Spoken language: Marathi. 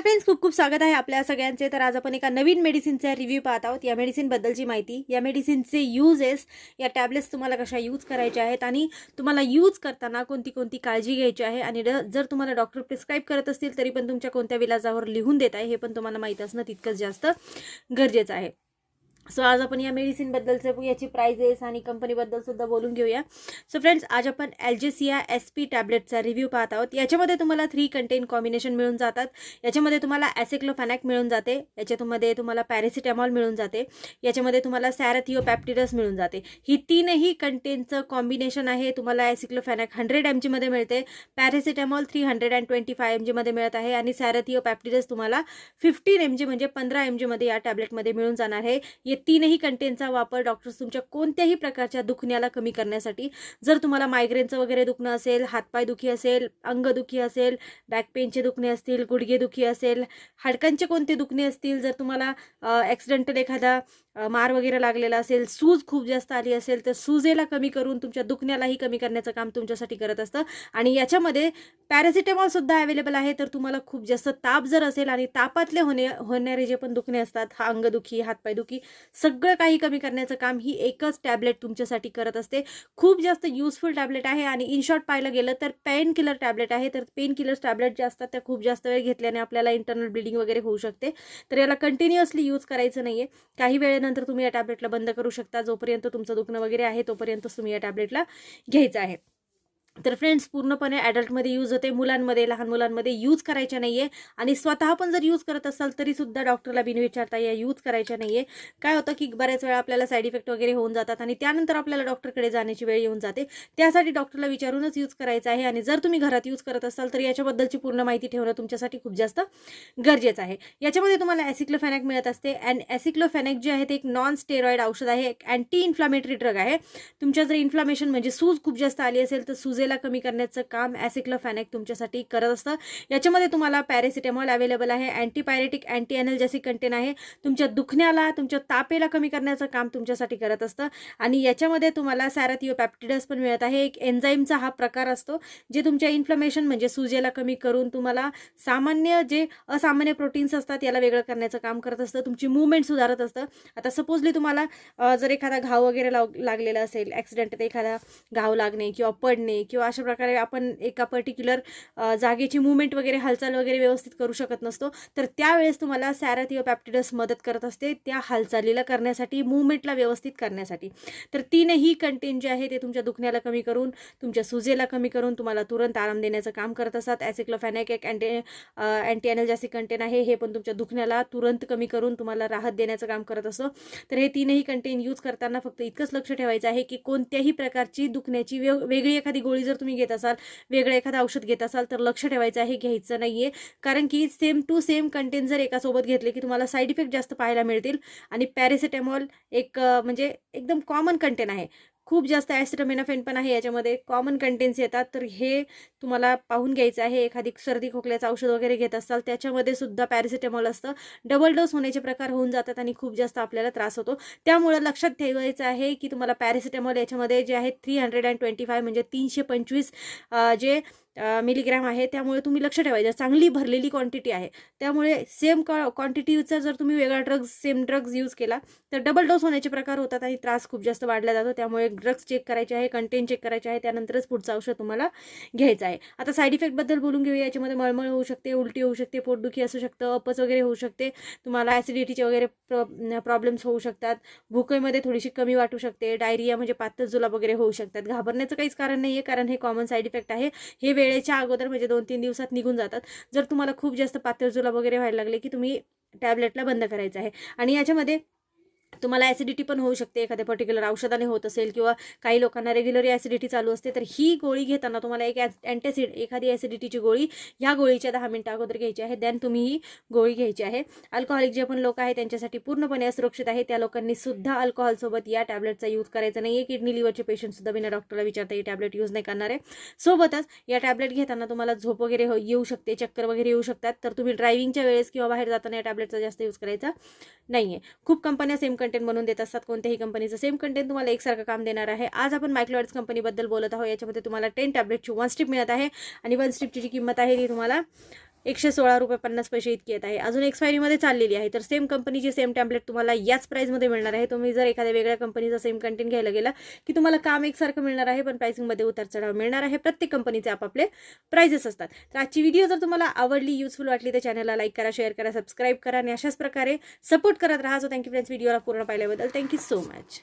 हाय फ्रेंड्स खूप खूप स्वागत आहे आपल्या सगळ्यांचे. तर आज आपण एका नवीन मेडिसिनचा रिव्ह्यू पाहत आहोत. या मेडिसिनबद्दलची माहिती या मेडिसिनचे युजेस या टॅबलेट्स तुम्हाला कशा यूज करायच्या आहेत आणि तुम्हाला यूज करताना कोणती कोणती काळजी घ्यायची आहे आणि जर तुम्हाला डॉक्टर प्रिस्क्राईब करत असतील तरी पण तुमच्या कोणत्या विलाजावर लिहून देत आहे हे पण तुम्हाला माहीत असणं तितकंच जास्त गरजेचं आहे. सो आज आपण या मेडिसिनबद्दलचं याची प्राइजेस आणि कंपनीबद्दल सुद्धा बोलून घेऊया. सो फ्रेंड्स आज आपण एल्जेसिया एस पी टॅबलेटचा रिव्ह्यू पाहत आहोत. याच्यामध्ये तुम्हाला थ्री कंटेन कॉम्बिनेशन मिळून जातात. याच्यामध्ये तुम्हाला ॲसेक्लोफॅनॅक मिळून जाते. याच्यामध्ये तुम्हाला पॅरेसिटॅमॉल मिळून जाते. याच्यामध्ये तुम्हाला सॅरथिओपॅप्टिडस मिळून जाते. ही तीनही कंटेनचं कॉम्बिनेशन आहे. तुम्हाला ॲसिक्लोफॅनॅक हंड्रेड एम जीमध्ये मिळते. Paracetamol three hundred and twenty five M जीमध्ये मिळत आहे. आणि सॅरथिओपॅप्टिडस तुम्हाला फिफ्टीन एम जी म्हणजे पंधरा एम जीमध्ये या टॅबलेटमध्ये मिळून जाणार आहे. तीनही कंटेनचा वापर डॉक्टर्स तुमच्या कोणत्याही प्रकारच्या दुखण्याला कमी करण्यासाठी जर तुम्हाला मायग्रेनचं वगैरे दुखणं असेल हातपाय दुखी असेल अंगदुखी असेल बॅक पेनचे दुखणे असतील गुडघे दुखी असेल हाडकांचे कोणते दुखणे असतील जर तुम्हाला ॲक्सिडेंटल एखादा मार वगैरे लागलेला असेल सूज खूप जास्त आली असेल तर सुजेला कमी करून तुमच्या दुखण्यालाही कमी करण्याचं काम तुमच्यासाठी करत असतं. आणि याच्यामध्ये पॅरासिटेमॉलसुद्धा अवेलेबल आहे तर तुम्हाला खूप जास्त ताप जर असेल आणि तापातले होणे होणारे जे पण दुखणे असतात हा अंगदुखी हातपायदुखी सगळं काही कमी करण्याचं काम ही एकच टॅबलेट तुमच्यासाठी करत असते. खूप जास्त युजफुल टॅबलेट आहे आणि इन शॉर्ट पाहायला गेलं तर पेन किलर टॅबलेट आहे. तर पेन किलर्स टॅबलेट जे असतात त्या खूप जास्त वेळ घेतल्याने आपल्याला इंटरनल ब्लिडिंग वगैरे होऊ शकते. तर याला कंटिन्युअसली यूज करायचं नाही आहे काही वेळेनंतर तुम्ही या टॅबलेटला बंद करू शकता. जोपर्यंत तुमचं दुखणं वगैरे आहे तोपर्यंतच तुम्ही या टॅबलेटला घ्यायचं आहे. तर फ्रेंड्स पूर्णपणे ॲडल्टमध्ये यूज होते. मुलांमध्ये लहान मुलांमध्ये यूज करायच्या नाही आहे आणि स्वतः पण जर यूज करत असाल तरीसुद्धा डॉक्टरला बिन विचारता या यूज करायच्या नाही आहे काय होतं की बऱ्याच वेळा आपल्याला साईड इफेक्ट वगैरे होऊन जातात आणि त्यानंतर आपल्याला डॉक्टरकडे जाण्याची वेळ येऊन जाते. त्यासाठी डॉक्टरला विचारूनच यूज करायचं आहे. आणि जर तुम्ही घरात यूज करत असाल तर याच्याबद्दलची पूर्ण माहिती ठेवणं तुमच्यासाठी खूप जास्त गरजेचं आहे. याच्यामध्ये तुम्हाला ॲसिक्लोफॅनॅक मिळत असते. अँड ॲसिक्लोफॅनॅक जे आहे ते एक नॉन स्टेरॉइड औषध आहे. एक अँटी इन्फ्लामेटरी ड्रग आहे. तुमच्या जर इन्फ्लामेशन म्हणजे सूज खूप जास्त आली असेल तर सुजेला कमी करण्याचं काम ॲसिक्लोफॅनॅक तुमच्यासाठी करत असतं. याच्यामध्ये तुम्हाला पॅरेसिटेमॉल अवेलेबल आहे अँटीपायरेटिक अँटी एनर्जेसिक कंटेन आहे तुमच्या दुखण्याला तुमच्या तापेला कमी करण्याचं काम तुमच्यासाठी करत असतं. आणि याच्यामध्ये तुम्हाला सॅराथिओपॅप्टिडस पण मिळत आहे. एक एन्झाईमचा हा प्रकार असतो जे तुमच्या इन्फ्लमेशन म्हणजे सुजेला कमी करून तुम्हाला सामान्य जे असामान्य प्रोटीन्स असतात याला वेगळं करण्याचं काम करत असतं. तुमची मुवमेंट सुधारत असतं. आता सपोजली तुम्हाला जर एखादा घाव वगैरे लाव लागलेला असेल ॲक्सिडेंट एखादा घाव लागणे किंवा पडणे किंवा अशा प्रकारे आपण एका पर्टिक्युलर जागेची मुवमेंट वगैरे हालचाल वगैरे व्यवस्थित करू शकत नसतो. तर त्यावेळेस तुम्हाला सॅराथिओपॅप्टिडस मदत करत असते त्या हालचालीला करण्यासाठी मुवमेंटला व्यवस्थित करण्यासाठी. तर तीनही कंटेन जे आहे ते तुमच्या दुखण्याला कमी करून तुमच्या सुजेला कमी करून तुम्हाला तुरंत आराम देण्याचं काम करत असतात. ॲसिक्लोफॅनॅक एक अँटी अँटी एनर्जॅसिक कंटेन आहे. हे पण तुमच्या दुखण्याला तुरंत कमी करून तुम्हाला राहत देण्याचं काम करत असतो तर हे तीनही कंटेन यूज करताना फक्त इतकंच लक्ष ठेवायचं आहे की कोणत्याही प्रकारची दुखण्याची वेग वेगळी एखादी गोळी जर तुम्ही घेत असाल वेगळं एखादं औषध घेत असाल तर लक्ष ठेवायचं आहे घ्यायचं नाही आहे कारण की सेम टू सेम कंटेन जर एकासोबत घेतले की तुम्हाला साईड इफेक्ट जास्त पाहायला मिळतील. आणि पॅरेसिटेमॉल एक म्हणजे एकदम कॉमन कंटेन आहे. खूप जास्त ॲस्ट्रमेनाफेन पण आहे याच्यामध्ये. कॉमन कंटेन्स येतात. तर हे तुम्हाला पाहून घ्यायचं आहे. एखादी सर्दी खोकल्याचं औषध वगैरे घेत असाल त्याच्यामध्ये सुद्धा पॅरासिटेमॉल असतं. डबल डोस होण्याचे प्रकार होऊन जातात आणि खूप जास्त आपल्याला त्रास होतो. त्यामुळं लक्षात ठेवायचं आहे की तुम्हाला पॅरासिटेमॉल याच्यामध्ये जे आहे three hundred and twenty five म्हणजे तीनशे पंचवीस जे मिलीग्रॅम आहे. त्यामुळे तुम्ही लक्ष ठेवायचं. चांगली भरलेली क्वांटिटी आहे. त्यामुळे सेम क्वा क्वांटिटीचा जर तुम्ही वेगळा ड्रग्ज सेम ड्रग्ज यूज केला तर डबल डोस होण्याचे प्रकार होतात आणि त्रास खूप जास्त वाढला जातो. त्यामुळे ड्रग्स चेक करायचे आहे कंटेंट चेक करायचे आहे त्यानंतरच पुढचं औषध तुम्हाला घ्यायचं आहे. आता साईड इफेक्टबद्दल बोलून घेऊया. याच्यामध्ये मळमळ होऊ शकते उलटी होऊ शकते पोटदुखी असू शकतं अपच वगैरे होऊ शकते. तुम्हाला ॲसिडिटीचे वगैरे प्रॉब्लेम्स होऊ शकतात. भुकेमध्ये थोडीशी कमी वाटू शकते. डायरिया म्हणजे पातळ जुलाब वगैरे होऊ शकतात. घाबरण्याचं काहीच कारण नाही आहे कारण हे कॉमन साईड इफेक्ट आहे. हे वेळेच्या अगोदर म्हणजे दोन तीन दिवसात निघून जातात. जर तुम्हाला खूप जास्त पातळ जुलाब वगैरे व्हायला लागले की तुम्ही टॅबलेटला बंद करायचं आहे. आणि याच्यामध्ये तुम्हाला ॲसिडिटी पण होऊ शकते एखाद्या पर्टिक्युलर औषधाने होत असेल किंवा काही लोकांना रेग्युलर ॲसिडिटी चालू असते तर ही गोळी घेताना तुम्हाला एक अँटॅसिड एखादी ॲसिडिटीची गोळी ह्या गोळीच्या दहा मिनटं अगोदर घ्यायची आहे देन तुम्ही ही गोळी घ्यायची आहे. अल्कोहोलिक जे पण लोक आहेत त्यांच्यासाठी पूर्णपणे असुरक्षित आहे त्या लोकांनी सुद्धा या टॅबलेटचा यूज करायचा नाही आहे किडनी लिव्हरचे पेशंटसुद्धा बिना डॉक्टरला विचारता ही टॅबलेट यूज नाही करणार आहे. सोबतच या टॅबलेट घेताना तुम्हाला झोप वगैरे हो- येऊ शकते चक्कर वगैरे येऊ शकतात. तर तुम्ही ड्रायव्हिंगच्या वेळेस किंवा बाहेर जाताना या टॅबलेटचा जास्त यूज करायचा नाही आहे खूप कंपन्या सेम कंटेंट बनवून देत असतात कोणत्याही कंपनीचं सेम कंटेंट तुम्हाला एकसारखं काम देणार आहे. आज आपण मायक्लोड्स कंपनीबद्दल बोलत आहोत. याच्यामध्ये तुम्हाला टेन टॅबलेटची वन स्ट्रीप मिळत आहे. आणि वन स्ट्रीपची जी किंमत आहे ती तुम्हाला एकशे सोळा रुपये पन्नास पैसे इतकी येत आहे. अजून एक्सपायरीमध्ये चाललेली आहे. तर सेम कंपनीची सेम टॅम्पलेट तुम्हाला याच प्राईजमध्ये मिळणार आहे. तुम्ही जर एखाद्या वेगळ्या कंपनीचा सेम कंटेंट घ्यायला गेला की तुम्हाला काम एकसारखं मिळणार आहे पण प्राइसिंगमध्ये उतार चढाव मिळणार आहे. प्रत्येक कंपनीचे आपापले प्राइजेस असतात. तर आजची व्हिडिओ जर तुम्हाला आवडली युजफुल वाटली तर चॅनलला लाईक करा शेअर करा सबस्क्राईब करा आणि अशाच प्रकारे सपोर्ट करत राहा. सो थँक्यू फ्रेंड्स व्हिडिओला पूर्ण पाहिल्याबद्दल. Thank you so much